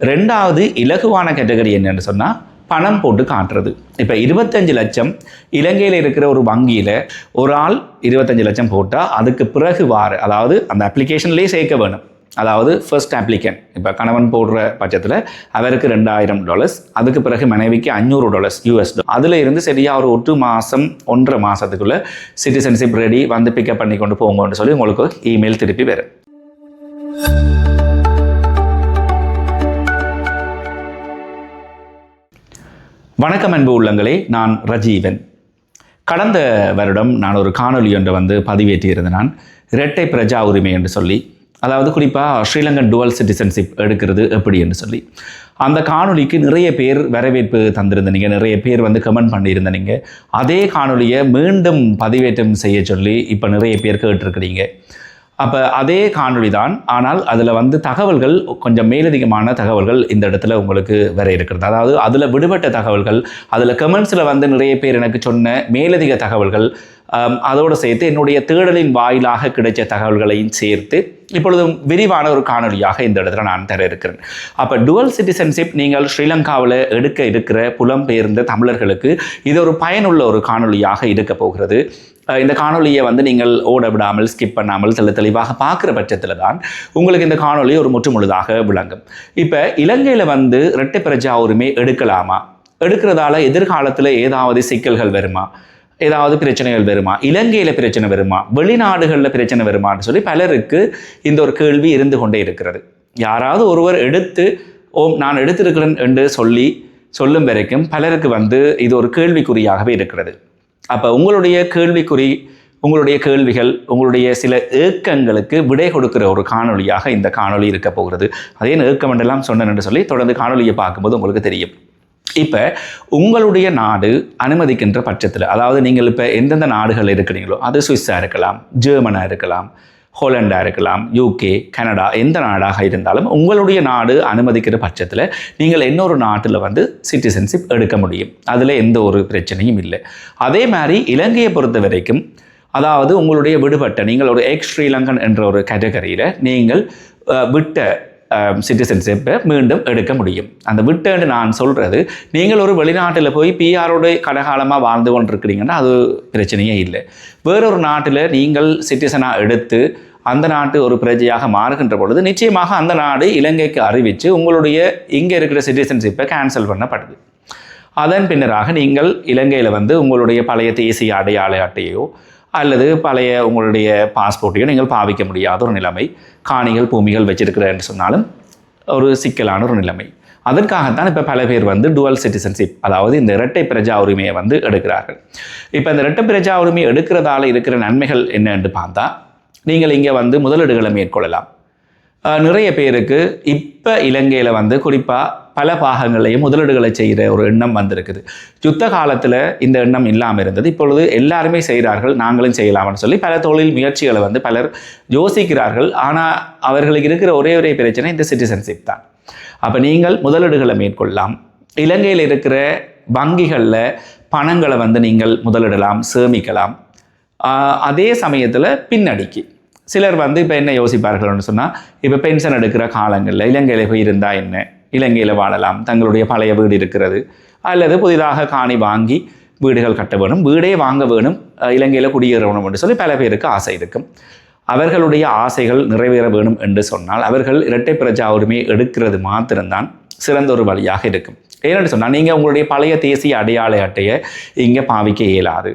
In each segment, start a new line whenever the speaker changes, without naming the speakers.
ரெண்டாவது இலகுவான கேட்டகரி என்னன்னு சொன்னால் பணம் போட்டு காட்டுறது. இப்போ இருபத்தஞ்சு லட்சம் இலங்கையில் இருக்கிற ஒரு வங்கியில் ஒரு ஆள் இருபத்தஞ்சு லட்சம் போட்டால் அதுக்கு பிறகு வார அதாவது அந்த அப்ளிகேஷன்லேயே சேர்க்க வேணும். அதாவது ஃபர்ஸ்ட் அப்ளிகன் இப்போ கணவன் போடுற பட்சத்தில் அவருக்கு ரெண்டாயிரம் டாலர்ஸ் அதுக்கு பிறகு மனைவிக்கு அஞ்சூறு டாலர்ஸ் யூஎஸ் அதில் இருந்து சரியாக ஒரு ஒட்டு மாதம் ஒன்றரை மாதத்துக்குள்ளே சிட்டிசன்ஷிப் ரெடி வந்து பிக்கப் பண்ணி கொண்டு போங்கன்னு சொல்லி உங்களுக்கு இமெயில் திருப்பி வரும். வணக்கம் அன்பு உள்ளங்களே நான் ரஜீவன். கடந்த வருடம் நான் ஒரு காணொலி ஒன்று வந்து பதிவேற்றியிருந்தேன். நான் இரட்டை பிரஜா உரிமை என்று சொல்லி அதாவது குறிப்பாக ஸ்ரீலங்கன் டுவல் சிட்டிசன்ஷிப் எடுக்கிறது எப்படி என்று சொல்லி. அந்த காணொலிக்கு நிறைய பேர் வரவேற்பு தந்திருந்தீங்க நிறைய பேர் வந்து கமெண்ட் பண்ணியிருந்தீங்க அதே காணொலியை மீண்டும் பதிவேற்றம் செய்ய சொல்லி இப்போ நிறைய பேர் கேட்டிருக்கிறீங்க. அப்போ அதே காணொளி தான் ஆனால் அதில் வந்து தகவல்கள் கொஞ்சம் மேலதிகமான தகவல்கள் இந்த இடத்துல உங்களுக்கு வர இருக்கிறது. அதாவது அதில் விடுபட்ட தகவல்கள் அதில் கமெண்ட்ஸில் வந்து நிறைய பேர் எனக்கு சொன்ன மேலதிக தகவல்கள் அதோடு சேர்த்து என்னுடைய தேடலின் வாயிலாக கிடைச்ச தகவல்களையும் சேர்த்து இப்பொழுதும் விரிவான ஒரு காணொளியாக இந்த இடத்துல நான் தர இருக்கிறேன். அப்போ டுவல் சிட்டிசன்ஷிப் நீங்கள் ஸ்ரீலங்காவில் எடுக்க இருக்கிற புலம்பெயர்ந்த தமிழர்களுக்கு இது ஒரு பயனுள்ள ஒரு காணொளியாக இருக்க போகிறது. இந்த காணொளியை வந்து நீங்கள் ஓட விடாமல் ஸ்கிப் பண்ணாமல் தெளி தெளிவாக பார்க்குற பட்சத்தில் தான் உங்களுக்கு இந்த காணொலி ஒரு முற்றுமுழுதாக விளங்கும். இப்போ இலங்கையில் வந்து ரெட்டை பிரஜா உரிமை எடுக்கலாமா? எடுக்கிறதால எதிர்காலத்தில் ஏதாவது சிக்கல்கள் வருமா? ஏதாவது பிரச்சனைகள் வருமா? இலங்கையில் பிரச்சனை வருமா? வெளிநாடுகளில் பிரச்சனை வருமான்னு சொல்லி பலருக்கு இந்த ஒரு கேள்வி இருந்து கொண்டே இருக்கிறது. யாராவது ஒருவர் எடுத்து ஓம் நான் எடுத்திருக்கிறேன் என்று சொல்லி சொல்லும் வரைக்கும் பலருக்கு வந்து இது ஒரு கேள்விக்குறியாகவே இருக்கிறது. அப்போ உங்களுடைய கேள்விக்குறி உங்களுடைய கேள்விகள் உங்களுடைய சில ஏக்கங்களுக்கு விடை கொடுக்கிற ஒரு காணொளியாக இந்த காணொளி இருக்க போகிறது. அதே ஏக்கம் என்றெல்லாம் சொன்னேன் என்று சொல்லி தொடர்ந்து காணொலியை பார்க்கும்போது உங்களுக்கு தெரியும். இப்போ உங்களுடைய நாடு அனுமதிக்கின்ற பட்சத்தில் அதாவது நீங்கள் இப்போ எந்தெந்த நாடுகள் இருக்கிறீங்களோ அது சுவிஸாக இருக்கலாம் ஜெர்மனாக இருக்கலாம் ஹோலண்டாக இருக்கலாம் யூகே கனடா எந்த நாடாக இருந்தாலும் உங்களுடைய நாடு அனுமதிக்கிற பட்சத்தில் நீங்கள் இன்னொரு நாட்டில் வந்து சிட்டிசன்ஷிப் எடுக்க முடியும். அதில் எந்த ஒரு பிரச்சனையும் இல்லை. அதே மாதிரி இலங்கையை பொறுத்த வரைக்கும் அதாவது உங்களுடைய விடுபட்ட நீங்கள் ஒரு எக்ஸ் ஸ்ரீலங்கன் என்ற ஒரு கேட்டகரியில் நீங்கள் விட்ட Um, சிட்டிசன்ஷிப்பை மீண்டும் எடுக்க முடியும். அந்த விட்டேன்னு நான் சொல்கிறது நீங்கள் ஒரு வெளிநாட்டில் போய் பிஆரோட கடகாலமாக வாழ்ந்து கொண்டிருக்கிறீங்கன்னா அது பிரச்சனையே இல்லை. வேறொரு நாட்டில் நீங்கள் சிட்டிசனாக எடுத்து அந்த நாட்டு ஒரு பிரஜையாக மாறுகின்ற பொழுது நிச்சயமாக அந்த நாடு இலங்கைக்கு அறிவித்து உங்களுடைய இங்கே இருக்கிற சிட்டிசன்ஷிப்பை கேன்சல் பண்ணப்படுது. அதன் பின்னராக நீங்கள் இலங்கையில் வந்து உங்களுடைய பழைய தேசிய அடையாள அட்டையோ அல்லது பழைய உங்களுடைய பாஸ்போர்ட்டையும் நீங்கள் பாவிக்க முடியாத ஒரு நிலைமை காணிகள் பூமிகள் வச்சிருக்கிறேன்னு சொன்னாலும் ஒரு சிக்கலான ஒரு நிலைமை. அதற்காகத்தான் இப்போ பல பேர் வந்து டுவல் சிட்டிசன்ஷிப் அதாவது இந்த இரட்டை பிரஜா உரிமையை வந்து எடுக்கிறார்கள். இப்போ இந்த இரட்டை பிரஜா உரிமை எடுக்கிறதால இருக்கிற நன்மைகள் என்னென்று பார்த்தா நீங்கள் இங்கே வந்து முதலீடுகளை மேற்கொள்ளலாம். நிறைய பேருக்கு இப்போ இலங்கையில் வந்து குறிப்பாக பல பாகங்களையும் முதலீடுகளை செய்கிற ஒரு எண்ணம் வந்திருக்குது. யுத்த காலத்தில் இந்த எண்ணம் இல்லாமல் இருந்தது. இப்பொழுது எல்லாருமே செய்கிறார்கள் நாங்களும் செய்யலாம்னு சொல்லி பல தொழில் முயற்சிகளை வந்து பலர் யோசிக்கிறார்கள். ஆனால் அவர்களுக்கு இருக்கிற ஒரே ஒரே பிரச்சனை இந்த சிட்டிசன்ஷிப் தான். அப்போ நீங்கள் முதலீடுகளை மேற்கொள்ளலாம். இலங்கையில் இருக்கிற வங்கிகளில் பணங்களை வந்து நீங்கள் முதலிடலாம் சேமிக்கலாம். அதே சமயத்தில் பின்னடிக்கு. சிலர் வந்து இப்போ என்ன யோசிப்பார்கள்னு சொன்னால் இப்போ பென்ஷன் எடுக்கிற காலங்களில் இலங்கையில் போய் இருந்தால் என்ன? இலங்கையில் வாழலாம். தங்களுடைய பழைய வீடு இருக்கிறது. அல்லது புதிதாக காணி வாங்கி வீடுகள் கட்ட வேணும். வீடே வாங்க வேணும். இலங்கையில் குடியேறணும் என்று சொல்லி பல பேருக்கு ஆசை இருக்கும். அவர்களுடைய ஆசைகள் நிறைவேற வேணும் என்று சொன்னால் அவர்கள் இரட்டை பிரஜா உரிமையை எடுக்கிறது மாத்திரம்தான் சிறந்த ஒரு வழியாக இருக்கும். ஏனென்று சொன்னால் நீங்கள் உங்களுடைய பழைய தேசிய அடையாள அட்டையை இங்கே பாவிக்க இயலாது.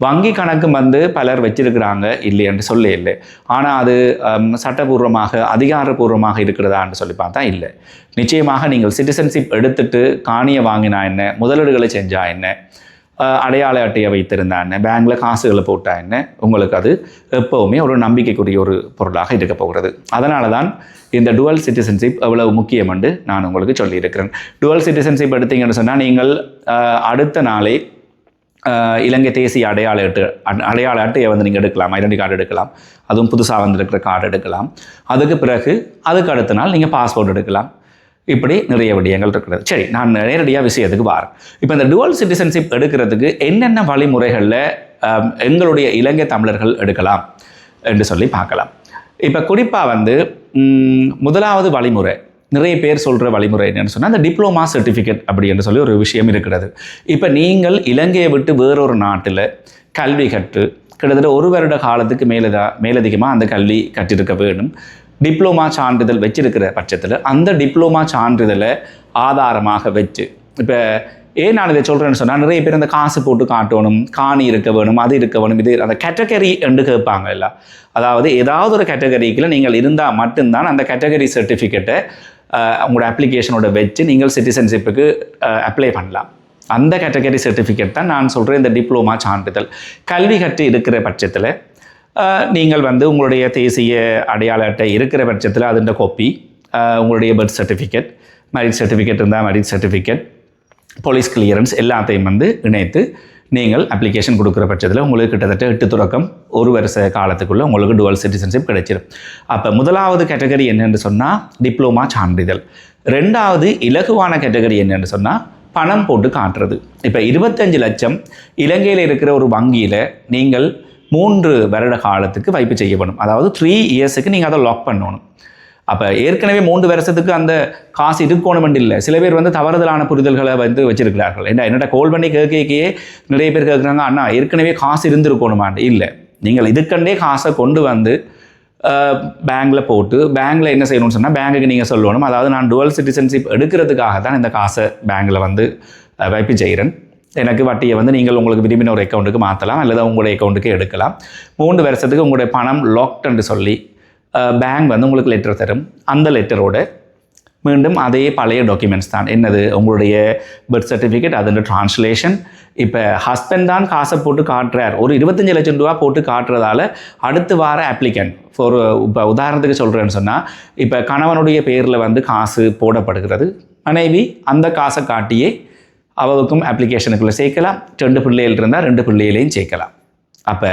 வங்கி கணக்கு வந்து பலர் வச்சிருக்கிறாங்க இல்லை என்று சொல்ல இல்லை. ஆனால் அது சட்டபூர்வமாக அதிகாரப்பூர்வமாக இருக்கிறதான்னு சொல்லி பார்த்தா இல்லை. நிச்சயமாக நீங்கள் சிட்டிசன்ஷிப் எடுத்துட்டு காணியை வாங்கினா என்ன முதலீடுகளை செஞ்சா என்ன அடையாள அட்டையை வைத்திருந்தா என்ன பேங்க்ல காசுகளை போட்டா என்ன உங்களுக்கு அது எப்போவுமே ஒரு நம்பிக்கைக்குரிய ஒரு பொருளாக இருக்க போகிறது. அதனால தான் இந்த டுவல் சிட்டிசன்ஷிப் எவ்வளவு முக்கியம் என்று நான் உங்களுக்கு சொல்லியிருக்கிறேன். டுவல் சிட்டிசன்ஷிப் எடுத்தீங்கன்னு சொன்னால் நீங்கள் அடுத்த நாளே இலங்கை தேசிய அடையாள அட்டு அடையாள அட்டையை வந்து நீங்கள் எடுக்கலாம். ஐடென்டி கார்டு எடுக்கலாம். அதுவும் புதுசாக வந்திருக்கிற கார்டு எடுக்கலாம். அதுக்கு பிறகு அதுக்கு அடுத்த நாள் நீங்கள் பாஸ்போர்ட் எடுக்கலாம். இப்படி நிறைய விடயங்கள் இருக்கிறது. சரி நான் நேரடியாக விஷயத்துக்கு வரேன். இப்போ இந்த டுவல் சிட்டிசன்ஷிப் எடுக்கிறதுக்கு என்னென்ன வழிமுறைகளில் எங்களுடைய இலங்கை தமிழர்கள் எடுக்கலாம் என்று சொல்லி பார்க்கலாம். இப்போ குறிப்பாக வந்து முதலாவது வழிமுறை நிறைய பேர் சொல்கிற வழிமுறை என்னென்னு சொன்னால் அந்த டிப்ளமா சர்டிஃபிகேட் அப்படி என்று சொல்லி ஒரு விஷயம் இருக்கிறது. இப்போ நீங்கள் இலங்கையை விட்டு வேறொரு நாட்டில் கல்வி கற்று கிட்டத்தட்ட ஒரு வருட காலத்துக்கு மேலதா மேலதிகமாக அந்த கல்வி கற்றிருக்க வேணும் டிப்ளோமா சான்றிதழ் வச்சிருக்கிற பட்சத்தில் அந்த டிப்ளோமா சான்றிதழை ஆதாரமாக வச்சு இப்போ ஏன் நான் இதை சொல்கிறேன்னு சொன்னால் நிறைய பேர் அந்த காசு போட்டு காட்டணும் காணி இருக்க வேணும் அது இருக்க வேணும் இது அந்த கேட்டகரி என்று கேட்பாங்க இல்லை. அதாவது ஏதாவது ஒரு கேட்டகரிக்குள்ள நீங்கள் இருந்தால் மட்டும்தான் அந்த கேட்டகரி சர்டிஃபிகேட்டை உங்களோட அப்ளிகேஷனோட வச்சு நீங்கள் சிட்டிசன்ஷிப்புக்கு அப்ளை பண்ணலாம். அந்த கேட்டகரி சர்டிஃபிகேட் தான் நான் சொல்கிறேன் இந்த டிப்ளோமா சான்றிதழ். கல்வி கற்று இருக்கிற பட்சத்தில் நீங்கள் வந்து உங்களுடைய தேசிய அடையாள அட்டை இருக்கிற பட்சத்தில் அதுன்ற காப்பி உங்களுடைய பர்த் சர்டிஃபிகேட் மேரிட் சர்டிஃபிகேட் இருந்தால் மேரிட் சர்டிஃபிகேட் போலீஸ் கிளியரன்ஸ் எல்லாத்தையும் வந்து இணைத்து நீங்கள் அப்ளிகேஷன் கொடுக்குற பட்சத்தில் உங்களுக்கு கிட்டத்தட்ட எட்டு தொடக்கம் ஒரு வருஷ காலத்துக்குள்ளே உங்களுக்கு டுவல் சிட்டிசன்ஷிப் கிடைச்சிடும் அப்போ முதலாவது கேட்டகரி என்னென்னு சொன்னால் டிப்ளோமா சான்றிதழ். ரெண்டாவது இலகுவான கேட்டகரி என்னென்னு சொன்னால் பணம் போட்டு காட்டுறது. இப்போ இருபத்தஞ்சு லட்சம் இலங்கையில் இருக்கிற ஒரு வங்கியில் நீங்கள் மூன்று வருட காலத்துக்கு வைப்பு செய்யப்படும் அதாவது த்ரீ இயர்ஸுக்கு நீங்கள் அதை லாக் பண்ணணும். அப்போ ஏற்கனவே மூன்று வருஷத்துக்கு அந்த காசு இருக்கணும் இல்லை சில பேர் வந்து தவறுதலான புரிதல்களை வந்து வச்சிருக்கிறார்கள். என்ன என்னடா கோல் பண்ணி கேட்கையே நிறைய பேர் கேட்குறாங்க. அண்ணா ஏற்கனவே காசு இருந்திருக்கணுமாண்டு. இல்லை. நீங்கள் இதுக்கண்டே காசை கொண்டு வந்து பேங்க்கில் போட்டு பேங்கில் என்ன செய்யணும்னு சொன்னால் பேங்குக்கு நீங்கள் சொல்லணும். அதாவது நான் டுவல் சிட்டிசன்ஷிப் எடுக்கிறதுக்காக தான் இந்த காசை பேங்கில் வந்து வைப்பு செய்கிறேன் எனக்கு வட்டியை வந்து நீங்கள் உங்களுக்கு விரும்பின ஒரு அக்கௌண்ட்டுக்கு மாற்றலாம் அல்லது உங்களுடைய அக்கௌண்ட்டுக்கு எடுக்கலாம். மூன்று வருஷத்துக்கு உங்களுடைய பணம் லாக்டுன்னு சொல்லி பேங்க் வந்து உங்களுக்கு லெட்டர் தரும் அந்த லெட்டரோட மீண்டும் அதே பழைய டாக்குமெண்ட்ஸ் தான் என்னது உங்களுடைய பர்த் சர்டிஃபிகேட் அதோட ட்ரான்ஸ்லேஷன் இப்போ ஹஸ்பண்ட் தான் காசை போட்டு காட்டுறார் ஒரு இருபத்தஞ்சு லட்சம் ரூபா போட்டு காட்டுறதால அடுத்து வார அப்ளிகண்ட் ஃபார் இப்போ உதாரணத்துக்கு சொல்கிறேன்னு சொன்னால் இப்போ கணவனுடைய பேரில் வந்து காசு போடப்படுகிறது மனைவி அந்த காசை காட்டியே அவளுக்கும் அப்ளிகேஷனுக்குள்ளே சேர்க்கலாம் ரெண்டு பிள்ளைகள் இருந்தால் ரெண்டு பிள்ளைகளையும் சேர்க்கலாம் அப்போ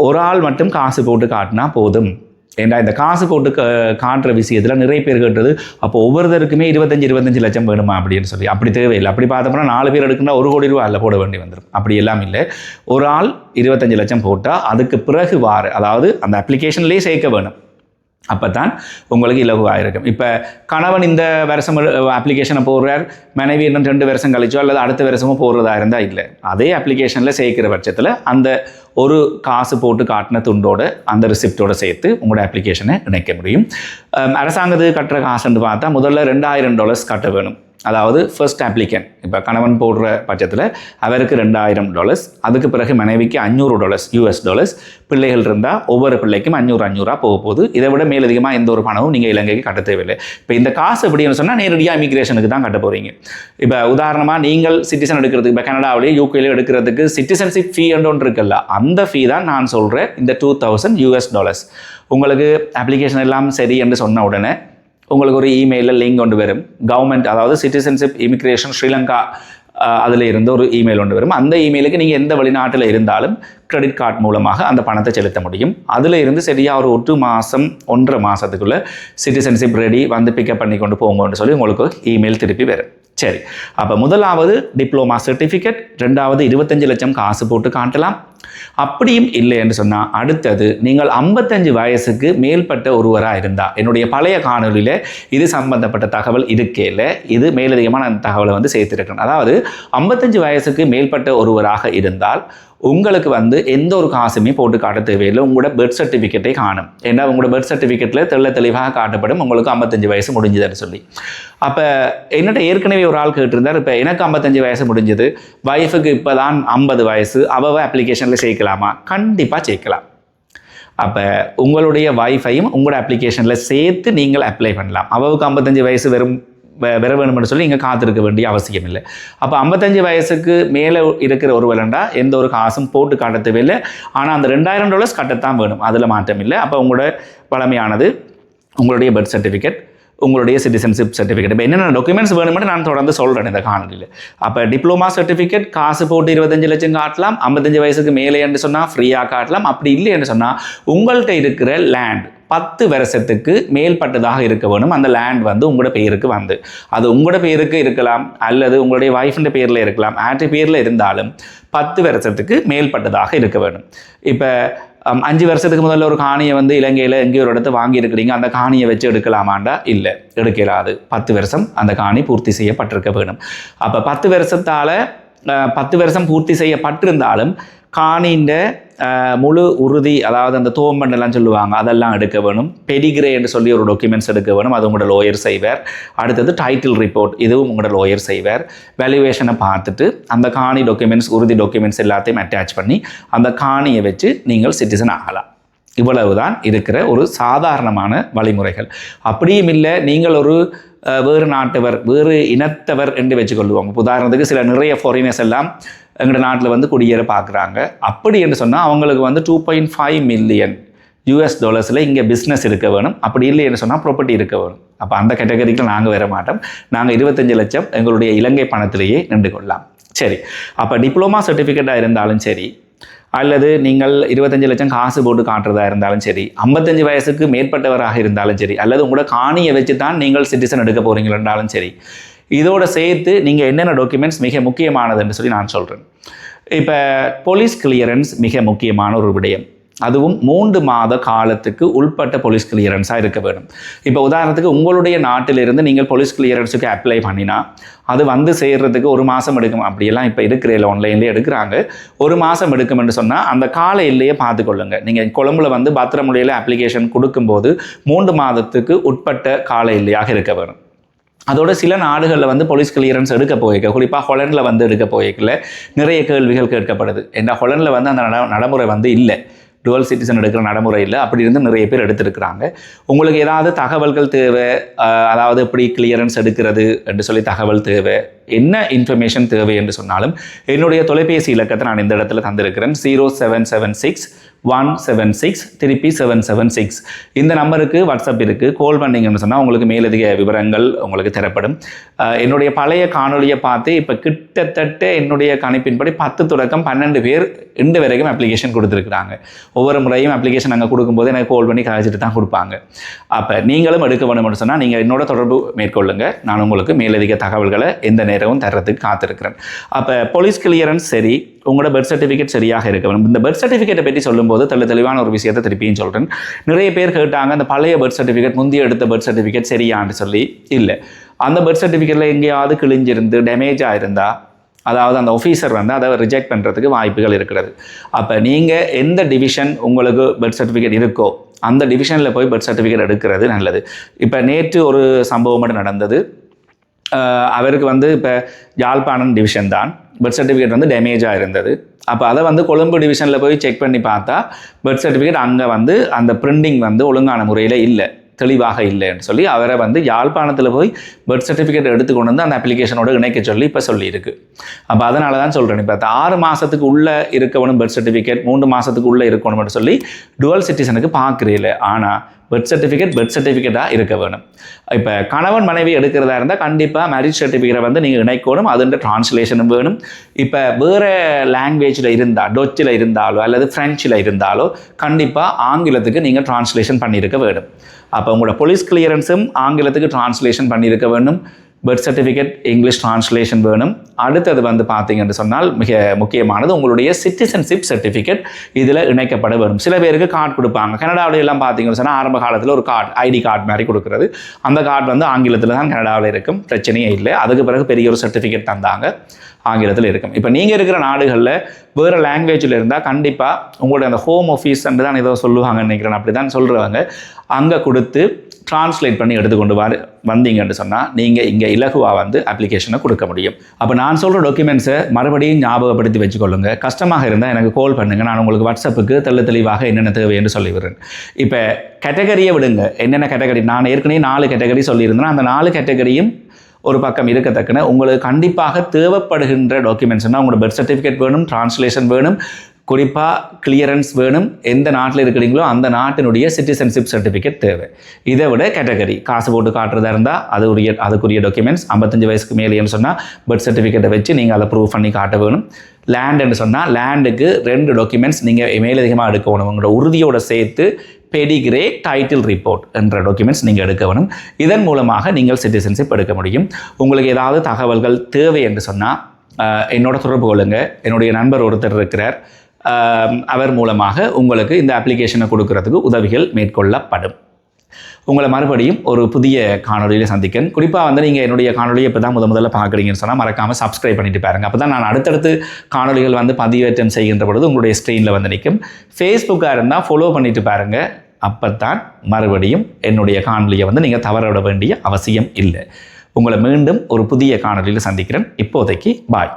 ஒரு ஆள் மட்டும் காசு போட்டு காட்டினா போதும் ஏண்டா இந்த காசு போட்டு க காட்டுற விஷயத்தில் நிறைய பேர் கேட்டது அப்போ ஒவ்வொருத்தருக்குமே இருபத்தஞ்சு இருபத்தஞ்சு லட்சம் வேணுமா அப்படின்னு சொல்லி. அப்படி தேவையில்லை. அப்படி பார்த்தோம்னா நாலு பேர் எடுக்கணும்னா ஒரு கோடி ரூபா அதில் போட வேண்டி வந்துடும் அப்படி எல்லாம் இல்லை. ஒரு ஆள் இருபத்தஞ்சு லட்சம் போட்டால் அதுக்கு பிறகு வார. அதாவது அந்த அப்ளிகேஷன்லேயே சேர்க்க வேணும். அப்போ தான் உங்களுக்கு இலகுவாக இருக்கும் இப்போ கணவன் இந்த வருஷம் அப்ளிகேஷனை போடுறார். மனைவி இன்னும் ரெண்டு வருஷம் கழிச்சோ அல்லது அடுத்த வருஷமோ போடுறதா இருந்தால் இல்லை. அதே அப்ளிகேஷனில் சேர்க்கிற பட்சத்தில் அந்த ஒரு காசு போட்டு காட்டின துண்டோட அந்த ரிசிப்டோட சேர்த்து உங்களோட அப்ளிகேஷனை இணைக்க முடியும். அரசாங்கத்துக்கு கட்டுற காசுன்னு பார்த்தா முதல்ல ரெண்டாயிரம் டாலர்ஸ் கட்ட வேணும். அதாவது ஃபர்ஸ்ட் அப்ளிகன் இப்போ கணவன் போடுற பட்சத்தில் அவருக்கு ரெண்டாயிரம் டாலர்ஸ் அதுக்கு பிறகு மனைவிக்கு அஞ்சூறு டாலர்ஸ் யூஎஸ் டாலர்ஸ் பிள்ளைகள் இருந்தால் ஒவ்வொரு பிள்ளைக்கும் அஞ்சூறு அஞ்சூறா போக போகுது. இதை விட மேலதிகமாக எந்த ஒரு பணமும் நீங்கள் இலங்கைக்கு கட்ட தேவையில்லை. இப்போ இந்த காசு எப்படின்னு சொன்னால் நேரடியாக இமிகிரேஷனுக்கு தான் கட்ட போகிறீங்க இப்போ உதாரணமாக நீங்கள் சிட்டிசன் எடுக்கிறதுக்கு இப்போ கனடாவிலேயே யூகேலையும் எடுக்கிறதுக்கு சிட்டிசன்ஷிப் ஃபீ ஒன்று இருக்குல்ல அந்த ஃபீ தான் நான் சொல்கிறேன் இந்த டூ தௌசண்ட் யூஎஸ் டாலர்ஸ் உங்களுக்கு அப்ளிகேஷன் எல்லாம் சரி என்று சொன்ன உடனே உங்களுக்கு ஒரு இமெயிலில் லிங்க் கொண்டு வரும். கவர்மெண்ட் அதாவது சிட்டிசன்ஷிப் இமிக்ரேஷன் ஸ்ரீலங்கா அதில் இருந்து ஒரு இமெயில் கொண்டு வரும். அந்த இமெயிலுக்கு நீங்கள் எந்த வெளிநாட்டில் இருந்தாலும் கிரெடிட் கார்டு மூலமாக அந்த பணத்தை செலுத்த முடியும். அதில் இருந்து சரியாக ஒரு ஒரு மாதம் ஒன்றரை மாதத்துக்குள்ளே சிட்டிசன்ஷிப் ரெடி வந்து பிக்கப் பண்ணி கொண்டு போங்கன்னு சொல்லி உங்களுக்கு இமெயில் திருப்பி வரும். சரி அப்போ முதலாவது டிப்ளோமா சர்டிஃபிகேட் ரெண்டாவது இருபத்தஞ்சு லட்சம் காசு போட்டு காட்டலாம். அப்படியும் இல்லை என்று சொன்னால் அடுத்தது நீங்கள் ஐம்பத்தஞ்சு வயசுக்கு மேல்பட்ட ஒருவராக இருந்தால் என்னுடைய பழைய காணொலியில் இது சம்பந்தப்பட்ட தகவல் இருக்கேல இது மேலதிகமான அந்த தகவலை வந்து சேர்த்திருக்கணும். அதாவது ஐம்பத்தஞ்சு வயசுக்கு மேல்பட்ட ஒருவராக இருந்தால் உங்களுக்கு வந்து எந்த ஒரு காசுமே போட்டு காட்ட தேவையில்லை. உங்களோட பர்த் சர்டிஃபிகேட்டை காணும். ஏன்னா உங்களோட பர்த் சர்டிஃபிகேட்டில் தெள்ள தெளிவாக காட்டப்படும். உங்களுக்கு ஐம்பத்தஞ்சு வயசு முடிஞ்சதுன்னு சொல்லி. அப்போ என்னட்ட ஏற்கனவே ஒரு ஆள் கேட்டிருந்தார். இப்போ எனக்கு ஐம்பத்தஞ்சு வயசு முடிஞ்சது. ஒய்ஃபுக்கு இப்போ தான் ஐம்பது வயசு. அவள் அப்ளிகேஷனில் சேர்க்கலாமா? கண்டிப்பாக சேர்க்கலாம். அப்போ உங்களுடைய வைஃபையும் உங்களோட அப்ளிகேஷனில் சேர்த்து நீங்கள் அப்ளை பண்ணலாம். அவளுக்கு ஐம்பத்தஞ்சு வயசு வெறும் பெற வேணும்னு சொல்லி இங்கே காத்திருக்க வேண்டிய அவசியம் இல்லை அப்போ ஐம்பத்தஞ்சு வயசுக்கு மேலே இருக்கிற ஒரு விலண்டா எந்த ஒரு காசும் போட்டு காட்ட தேவையில்லை ஆனால் அந்த ரெண்டாயிரம் டாலர்ஸ் கட்டத்தான் வேணும். அதில் மாற்றம் இல்லை அப்போ உங்களோட பழமையானது உங்களுடைய பர்த் சர்டிஃபிகேட் உங்களுடைய சிட்டிசன்ஷிப் சர்டிஃபிகேட் இப்போ என்னென்ன டாக்குமெண்ட்ஸ் வேணும்னு நான் தொடர்ந்து சொல்கிறேன் இந்த காணொலியில் அப்போ டிப்ளமா சர்டிஃபிகேட் காசு போட்டு இருபத்தஞ்சு லட்சம் காட்டலாம் ஐம்பத்தஞ்சு வயசுக்கு மேலே என்று சொன்னால் ஃப்ரீயாக காட்டலாம். அப்படி இல்லை என்று சொன்னால் உங்கள்கிட்ட இருக்கிற லேண்ட் பத்து வருஷத்துக்கு மேல்பட்டதாக இருக்க வேணும். அந்த லேண்ட் வந்து உங்களோட பெயருக்கு வந்து. அது உங்களோட பேருக்கு இருக்கலாம் அல்லது உங்களுடைய ஒய்ஃபின் பேரில் இருக்கலாம். ஆட்டு பேரில் இருந்தாலும் பத்து வருஷத்துக்கு மேல்பட்டதாக இருக்க வேணும். இப்போ அஞ்சு வருஷத்துக்கு முதல்ல ஒரு காணியை வந்து இலங்கையில் எங்கேயோ ஒரு இடத்த வாங்கி இருக்கிறீங்க அந்த காணியை வச்சு எடுக்கலாமாண்டா இல்லை. எடுக்கலாது பத்து வருஷம் அந்த காணி பூர்த்தி செய்யப்பட்டிருக்க வேணும். அப்போ பத்து வருஷத்தால் பத்து வருஷம் பூர்த்தி செய்யப்பட்டிருந்தாலும் காணின்ற முழு உறுதி அதாவது அந்த தோம்பண்டெல்லாம் சொல்லுவாங்க அதெல்லாம் எடுக்க வேணும். பெடிகிரே என்று சொல்லி ஒரு டாக்குமெண்ட்ஸ் எடுக்க வேணும். அது உங்களோட லோயர் செய்வார். அடுத்தது டைட்டில் ரிப்போர்ட் இதுவும் உங்களோட லோயர் செய்வார். வேல்யூவேஷனை பார்த்துட்டு அந்த காணி டாக்குமெண்ட்ஸ் உறுதி டாக்குமெண்ட்ஸ் எல்லாத்தையும் அட்டாச் பண்ணி அந்த காணியை வச்சு நீங்கள் சிட்டிசன் ஆகலாம். இவ்வளவுதான் இருக்கிற ஒரு சாதாரணமான வழிமுறைகள். அப்படியும் இல்லை நீங்கள் ஒரு வேறு நாட்டவர் வேறு இனத்தவர் என்று வச்சுக்கொள்வோம். உதாரணத்துக்கு சில நிறைய ஃபாரினர்ஸ் எல்லாம் எங்களோட நாட்டில் வந்து குடியேற பார்க்குறாங்க அப்படி என்று சொன்னால் அவங்களுக்கு வந்து two point five million US டாலர்ஸில் இங்கே பிஸ்னஸ் இருக்க வேணும். அப்படி இல்லைன்னு சொன்னால் ப்ராப்பர்ட்டி இருக்க வேணும். அப்போ அந்த கேட்டகரிக்கு நாங்கள் வர மாட்டோம். நாங்கள் இருபத்தஞ்சு லட்சம் எங்களுடைய இலங்கை பணத்திலேயே நின்று கொள்ளலாம். சரி. அப்போ டிப்ளமா சர்டிஃபிகேட்டாக இருந்தாலும் சரி அல்லது நீங்கள் இருபத்தஞ்சு லட்சம் காசு போட்டு காட்டுறதா இருந்தாலும் சரி ஐம்பத்தஞ்சு வயசுக்கு மேற்பட்டவராக இருந்தாலும் சரி அல்லது உங்களோட காணியை வச்சு தான் நீங்கள் சிட்டிசன் எடுக்க போகிறீங்களாலும் சரி இதோட சேர்த்து நீங்கள் என்னென்ன டாக்குமெண்ட்ஸ் மிக முக்கியமானதுன்னு சொல்லி நான் சொல்கிறேன் இப்போ போலீஸ் கிளியரன்ஸ் மிக முக்கியமான ஒரு விடயம். அதுவும் மூன்று மாத காலத்துக்கு உள்பட்ட போலீஸ் கிளியரன்ஸாக இருக்க வேணும் இப்போ உதாரணத்துக்கு உங்களுடைய நாட்டிலிருந்து நீங்கள் போலீஸ் கிளியரன்ஸுக்கு அப்ளை பண்ணினா அது வந்து சேர்றதுக்கு ஒரு மாதம் எடுக்கும். அப்படியெல்லாம் இப்போ இருக்கிற ஆன்லைன்லேயே எடுக்கிறாங்க. ஒரு மாதம் எடுக்கும்னு சொன்னால் அந்த கால எல்லையை பார்த்துக்கொள்ளுங்க. நீங்கள் கொழம்புல வந்து பத்திரமுறையில் அப்ளிகேஷன் கொடுக்கும்போது மூன்று மாதத்துக்கு உட்பட்ட கால எல்லையாக இருக்க வேணும் அதோட சில நாடுகளில் வந்து போலீஸ் கிளியரன்ஸ் எடுக்க போயிருக்க. குறிப்பாக ஹொலண்டில் வந்து எடுக்க போயிருக்கல. நிறைய கேள்விகள் கேட்கப்படுது. ஏன்னா ஹொலண்டில் வந்து அந்த நட நடைமுறை வந்து இல்லை. டுவல் சிட்டிசன் எடுக்கிற நடைமுறை இல்லை. அப்படி இருந்து நிறைய பேர் எடுத்திருக்கிறாங்க. உங்களுக்கு ஏதாவது தகவல்கள் தேவை? அதாவது எப்படி கிளியரன்ஸ் எடுக்கிறது என்று சொல்லி தகவல் தேவை? என்ன இன்ஃபர்மேஷன் தேவை என்று சொன்னாலும் என்னுடைய தொலைபேசி இலக்கத்தை நான் இந்த இடத்துல தந்திருக்கிறேன். Zero seven seven six one seven six திருப்பி செவன் செவன் சிக்ஸ் இந்த நம்பருக்கு வாட்ஸ்அப் இருக்குது கால் பண்ணிங்கன்னு சொன்னால் உங்களுக்கு மேலதிக விவரங்கள் உங்களுக்கு தரப்படும். என்னுடைய பழைய காணொளியை பார்த்து இப்போ கிட்டத்தட்ட என்னுடைய கணிப்பின்படி பத்து தொடக்கம் பன்னெண்டு பேர் இன்று வரைக்கும் அப்ளிகேஷன் கொடுத்துருக்குறாங்க. ஒவ்வொரு முறையும் அப்ளிகேஷன் அங்கே கொடுக்கும்போது எனக்கு கால் பண்ணி கழிச்சிட்டு தான் கொடுப்பாங்க. அப்போ நீங்களும் எடுக்க வேணும்னு சொன்னால் நீங்கள் என்னோட தொடர்பு மேற்கொள்ளுங்க. நான் உங்களுக்கு மேலதிக தகவல்களை எந்த நேரமும் தர்றதுக்கு காத்திருக்கிறேன். அப்போ போலீஸ் கிளியரன்ஸ் சரி உங்களோட பர்த் சர்டிஃபிகேட் சரியாக இருக்க. வேணும் இந்த பர்த் சர்டிஃபிகேட்டை பற்றி சொல்லும்போது தெளி தெளிவான ஒரு விஷயத்தை திருப்பியும் சொல்கிறேன் நிறைய பேர் கேட்டாங்க அந்த பழைய பர்த் சர்டிஃபிகேட் முந்தைய எடுத்த பர்த் சர்டிஃபிகேட் சரியான்னு சொல்லி. இல்லை. அந்த பர்த் சர்டிஃபிகேட்டில் எங்கேயாவது கிழிஞ்சிருந்து டேமேஜ் ஆயிருந்தா அதாவது அந்த ஆஃபீஸர் வந்து அதை ரிஜெக்ட் பண்ணுறதுக்கு வாய்ப்புகள் இருக்கிறது. அப்போ நீங்கள் எந்த டிவிஷன் உங்களுக்கு பர்த் சர்டிஃபிகேட் இருக்கோ அந்த டிவிஷனில் போய் பர்த் சர்டிஃபிகேட் எடுக்கிறது நல்லது. இப்போ நேற்று ஒரு சம்பவம் மட்டும் நடந்தது. அவருக்கு வந்து இப்போ யாழ்ப்பாணம் டிவிஷன் தான். பர்த் சர்டிஃபிகேட் வந்து டேமேஜாக இருந்தது. அப்போ அதை வந்து கொழும்பு டிவிஷனில் போய் செக் பண்ணி பார்த்தா பர்த் சர்டிஃபிகேட் அங்கே வந்து அந்த பிரிண்டிங் வந்து ஒழுங்கான முறையில் இல்லை தெளிவாக இல்லைன்னு சொல்லி அவரை வந்து யாழ்ப்பாணத்தில் போய் பர்த் சர்டிஃபிகேட் எடுத்து கொண்டு வந்து அந்த அப்ளிகேஷனோட இணைக்க சொல்லி இப்போ சொல்லியிருக்கு. அப்போ அதனால தான் சொல்கிறேன் இப்போ ஆறு மாதத்துக்கு உள்ளே இருக்கணும் பர்த் சர்டிஃபிகேட் மூன்று மாதத்துக்கு உள்ளே இருக்கணும்னு சொல்லி டுவல் சிட்டிசனுக்கு பார்க்குறீல ஆனால் பர்த் சர்டிஃபிகேட் பர்த் சர்டிஃபிகேட்டாக இருக்க வேணும். இப்போ கணவன் மனைவி எடுக்கிறதா இருந்தால் கண்டிப்பாக மேரேஜ் சர்டிஃபிகேட்டை வந்து நீங்கள் இணைக்கணும். அதுன்ற டிரான்ஸ்லேஷனும் வேணும். இப்போ வேறு லாங்குவேஜில் இருந்தால் டொச்சில் இருந்தாலோ அல்லது ஃப்ரெஞ்சில் இருந்தாலோ கண்டிப்பாக ஆங்கிலத்துக்கு நீங்கள் டிரான்ஸ்லேஷன் பண்ணியிருக்க வேணும். அப்போ உங்களோட போலீஸ் கிளியரன்ஸும் ஆங்கிலத்துக்கு டிரான்ஸ்லேஷன் பண்ணியிருக்க வேண்டும் பர்த் சர்டிஃபிகேட் இங்கிலீஷ் டிரான்ஸ்லேஷன் வேணும். அடுத்தது வந்து பார்த்தீங்கன்னு சொன்னால் மிக முக்கியமானது உங்களுடைய சிட்டிசன்ஷிப் சர்டிஃபிகேட் இதில் இணைக்கப்பட வேணும் சில பேருக்கு கார்டு கொடுப்பாங்க. கனடாவில எல்லாம் பார்த்தீங்கன்னு சொன்னால் ஆரம்ப காலத்தில் ஒரு கார்டு ஐடி கார்டு மாதிரி கொடுக்குறது. அந்த கார்டு வந்து ஆங்கிலத்தில் தான் கனடாவில் இருக்கும். பிரச்சனையே இல்லை. அதுக்கு பிறகு பெரிய ஒரு சர்டிஃபிகேட் தந்தாங்க. ஆங்கிலத்தில் இருக்கும். இப்போ நீங்கள் இருக்கிற நாடுகளில் வேறு லாங்குவேஜில் இருந்தால் கண்டிப்பாக உங்களுடைய அந்த ஹோம் ஆஃபீஸ் தான் ஏதோ சொல்லுவாங்கன்னு நினைக்கிறேன். அப்படி தான் சொல்கிறவங்க அங்கே கொடுத்து டிரான்ஸ்லேட் பண்ணி எடுத்துக்கொண்டு வர வந்தீங்கன்னு சொன்னால் நீங்கள் இங்கே இலகுவாக வந்து அப்ளிகேஷனை கொடுக்க முடியும். அப்போ நான் சொல்கிற டாக்குமெண்ட்ஸை மறுபடியும் ஞாபகப்படுத்தி வச்சுக்கொள்ளுங்க. கஷ்டமாக இருந்தால் எனக்கு கால் பண்ணுங்கள் நான் உங்களுக்கு வாட்ஸ்அப்புக்கு தெள்ள தெளிவாக என்னென்ன தேவை என்று சொல்லிவிடுறேன் இப்போ கேட்டகரியை விடுங்க. என்னென்ன கேட்டகரி நான் ஏற்கனவே நாலு கேட்டகரி சொல்லியிருந்தேன். அந்த நாலு கேட்டகரியும் ஒரு பக்கம் இருக்கத்தக்கன. உங்களுக்கு கண்டிப்பாக தேவைப்படுகின்ற டாக்குமெண்ட்ஸ்னால் உங்களோட பர்த் சர்டிஃபிகேட் வேணும் டிரான்ஸ்லேஷன் வேணும் குறிப்பாக கிளியரன்ஸ் வேணும். எந்த நாட்டில் இருக்கிறீங்களோ அந்த நாட்டினுடைய சிட்டிசன்ஷிப் சர்டிஃபிகேட் தேவை. இதை விட கேட்டகரி காசு போட்டு காட்டுறதா இருந்தால் அது உரிய அதுக்குரிய டாக்குமெண்ட்ஸ் ஐம்பத்தஞ்சு வயசுக்கு மேலேன்னு சொன்னால் பர்த் சர்டிஃபிகேட்டை வச்சு நீங்கள் அதை ப்ரூவ் பண்ணி காட்ட வேணும். லேண்டுன்னு சொன்னால் லேண்டுக்கு ரெண்டு டாக்குமெண்ட்ஸ் நீங்கள் மேலதிகமாக எடுக்கணும் உங்களோட உறுதியோட சேர்த்து பெடிகிரே டைட்டில் ரிப்போர்ட் என்ற டாக்குமெண்ட்ஸ் நீங்கள் எடுக்க வேணும். இதன் மூலமாக நீங்கள் சிட்டிசன்ஷிப் எடுக்க முடியும். உங்களுக்கு ஏதாவது தகவல்கள் தேவை என்று சொன்னால் என்னோட தொடர்பு கொள்ளுங்க. என்னுடைய நண்பர் ஒருத்தர் இருக்கிறார். அவர் மூலமாக உங்களுக்கு இந்த அப்ளிகேஷனை கொடுக்கறதுக்கு உதவிகள் மேற்கொள்ளப்படும். உங்களை மறுபடியும் ஒரு புதிய காணொலியில் சந்திக்கேன் குறிப்பாக வந்து நீங்கள் என்னுடைய காணொலியை இப்போ தான் முத முதல்ல பார்க்குறீங்கன்னு சொன்னால் மறக்காமல் சப்ஸ்கிரைப் பண்ணிட்டு பாருங்கள் அப்போ தான் நான் அடுத்தடுத்து காணொளிகள் வந்து பதிவேற்றம் செய்கின்ற பொழுது உங்களுடைய ஸ்க்ரீனில் வந்து நிற்கும் ஃபேஸ்புக்காக இருந்தால் ஃபாலோ பண்ணிட்டு பாருங்கள் அப்போ தான் மறுபடியும் என்னுடைய காணொலியை வந்து நீங்கள் தவற விட வேண்டிய அவசியம் இல்லை. உங்களை மீண்டும் ஒரு புதிய காணொளியில் சந்திக்கிறேன். இப்போதைக்கு பாய்